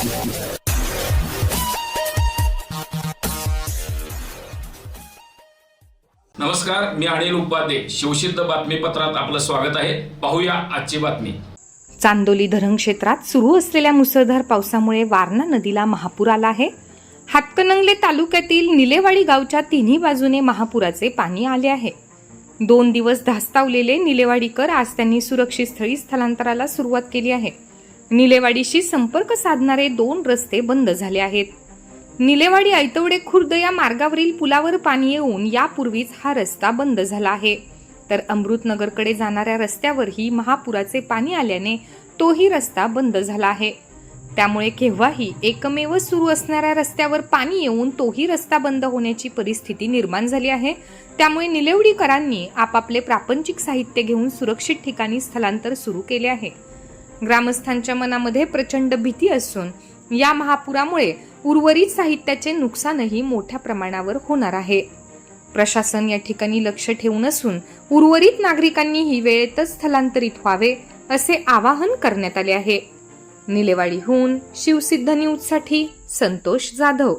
नमस्कार मी अनिल उपाध्ये. शिवसिद्ध बातमीपत्रात आपलं स्वागत आहे. पाहूया आजची बातमी. चांदोली धरण क्षेत्रात सुरू असलेल्या मुसळधार पावसामुळे वारणा नदीला महापूर आला आहे. हातकणंगले तालुक्यातील निलेवाडी गावच्या तिन्ही बाजूने महापुराचे पाणी आले आहे. दोन दिवस धास्तावलेले निलेवाडीकर आज त्यांनी सुरक्षित स्थळी स्थलांतराला सुरुवात केली आहे. निलेवाडीशी संपर्क साधणारे दोन रस्ते बंद झाले आहेत. निलेवाडी ऐतवडे खुर्द या मार्गावरील पुलावर पाणी येऊन यापूर्वीच हा रस्ता बंद झाला आहे. तर अमृतनगरकडे जाणाऱ्या रस्त्यावरही महापुराचे पाणी आल्याने तोही रस्ता बंद झाला आहे. त्यामुळे केव्हाही एकमेव सुरू असणाऱ्या रस्त्यावर पाणी येऊन तोही रस्ता बंद होण्याची परिस्थिती निर्माण झाली आहे. त्यामुळे निलेवडीकरांनी आपापले प्रापंचिक साहित्य घेऊन सुरक्षित ठिकाणी स्थलांतर सुरू केले आहे. ग्रामस्थांच्या मनामध्ये प्रचंड भीती असून या महापुरामुळे उर्वरित साहित्याचे नुकसानही मोठ्या प्रमाणावर होणार आहे. प्रशासन या ठिकाणी लक्ष ठेवून असून उर्वरित नागरिकांनीही वेळेतच स्थलांतरित व्हावे असे आवाहन करण्यात आले आहे. निलेवाडीहून शिवसिद्ध न्यूजसाठी संतोष जाधव.